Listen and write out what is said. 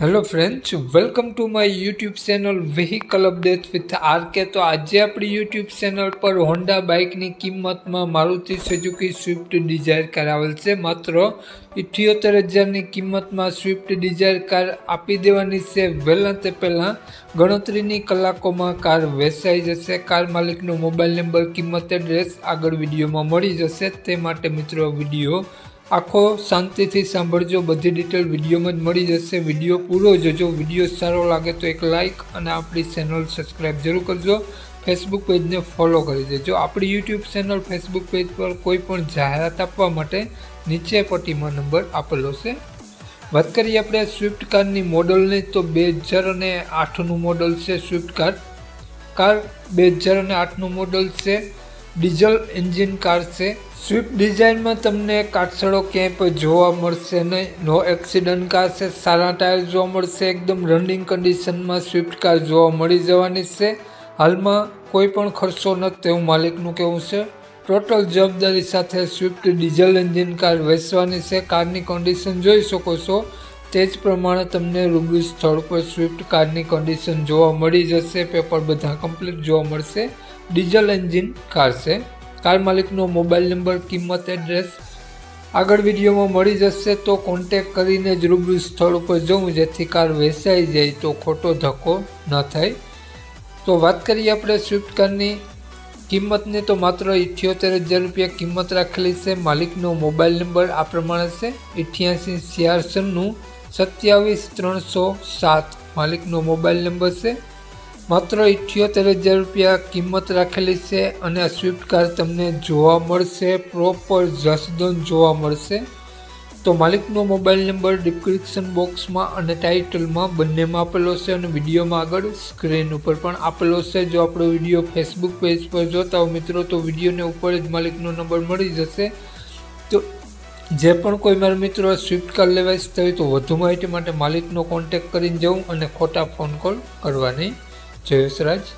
Hello friends welcome to my YouTube channel vehicle update with R K તો આજે આપણી YouTube channel પર Honda બાઇકની કિંમતમાં Maruti Suzuki Swift Dzire car આવેલ છે. માત્ર ઇઠ્યોતેર હજારની કિંમતમાં સ્વિફ્ટ ડિઝાયર કાર આપી દેવાની છે. વહેલા તે પહેલાં ગણતરીની કલાકોમાં કાર વેચાઈ જશે. કાર માલિકનો મોબાઈલ નંબર કિંમત એડ્રેસ આગળ વિડીયોમાં મળી જશે. તે માટે મિત્રો, વીડિયો આખો શાંતિથી સાંભળજો. બધી ડિટેલ વિડીયોમાં જ મળી જશે. વીડિયો પૂરો જોજો. વીડિયો સારો લાગે તો એક લાઇક અને આપણી ચેનલ સબસ્ક્રાઈબ જરૂર કરજો. ફેસબુક પેજને ફોલો કરી દેજો. આપણી યુટ્યુબ ચેનલ ફેસબુક પેજ પર કોઈ પણ જાહેરાત આપવા માટે નીચે પટ્ટીમાં નંબર આપેલો છે. વાત કરીએ આપણે સ્વિફ્ટ કારની મોડલની, તો બે હજાર અને આઠનું મોડલ છે સ્વિફ્ટ કાર કાર બે હજાર અને આઠનું મોડલ છે ડીઝલ એન્જિન કાર છે. સ્વિફ્ટ ડિઝાઇનમાં તમને કાટસડો ક્યાંય પણ જોવા મળશે નહીં. નો એક્સિડન્ટ કાર છે. સારા ટાયર જોવા મળશે. એકદમ રનિંગ કન્ડિશનમાં સ્વિફ્ટ કાર જોવા મળી જવાની છે. હાલમાં કોઈ પણ ખર્ચો નથી તેવું માલિકનું કહેવું છે. ટોટલ જવાબદારી સાથે સ્વિફ્ટ ડીઝલ એન્જિન કાર વેચવાની છે. કારની કન્ડિશન જોઈ શકો છો. તે જ પ્રમાણે તમને રૂબરૂ સ્થળ પર સ્વિફ્ટ કારની કન્ડિશન જોવા મળી જશે પેપર બધા કમ્પ્લીટ જોવા મળશે. ડીઝલ એન્જિન કાર છે. કાર માલિકનો મોબાઈલ નંબર કિંમત એડ્રેસ આગળ વિડીયોમાં મળી જશે, તો કોન્ટેક કરીને જ રૂબરૂ સ્થળ ઉપર જવું, જેથી કાર વેચાઈ જાય તો ખોટો ધક્કો ન થાય. તો વાત કરીએ આપણે સ્વિફ્ટ કારની કિંમતની, તો માત્ર ઇઠ્યોતેર હજાર રૂપિયા કિંમત રાખેલી છે. માલિકનો મોબાઈલ નંબર આ પ્રમાણે છે. અઠ્યાસી છ્યાસઠનું સત્યાવીસ ત્રણસો સાત. માલિકનો મોબાઈલ નંબર છે. માત્ર ઇઠ્યોતેર હજાર રૂપિયા કિંમત રાખેલી છે અને આ સ્વિફ્ટ કાર તમને જોવા મળશે, પ્રોપર જસદન જોવા મળશે. તો માલિકનો મોબાઈલ નંબર ડિસ્ક્રિપ્શન બોક્સમાં અને ટાઇટલમાં બંનેમાં આપેલો છે અને વિડીયોમાં આગળ સ્ક્રીન ઉપર પણ આપેલો છે. જો આપણો વીડિયો ફેસબુક પેજ પર જોતા હો મિત્રો, તો વિડીયોને ઉપર જ માલિકનો નંબર મળી જશે. તો જે પણ કોઈ મારા મિત્રો સ્વિફ્ટ કાર લેવા ઈચ્છતા હોય તો વધુ માહિતી માટે માલિકનો કોન્ટેક્ટ કરીને જવું અને ખોટા ફોન કોલ કરવા નહીં જયેશ રાજ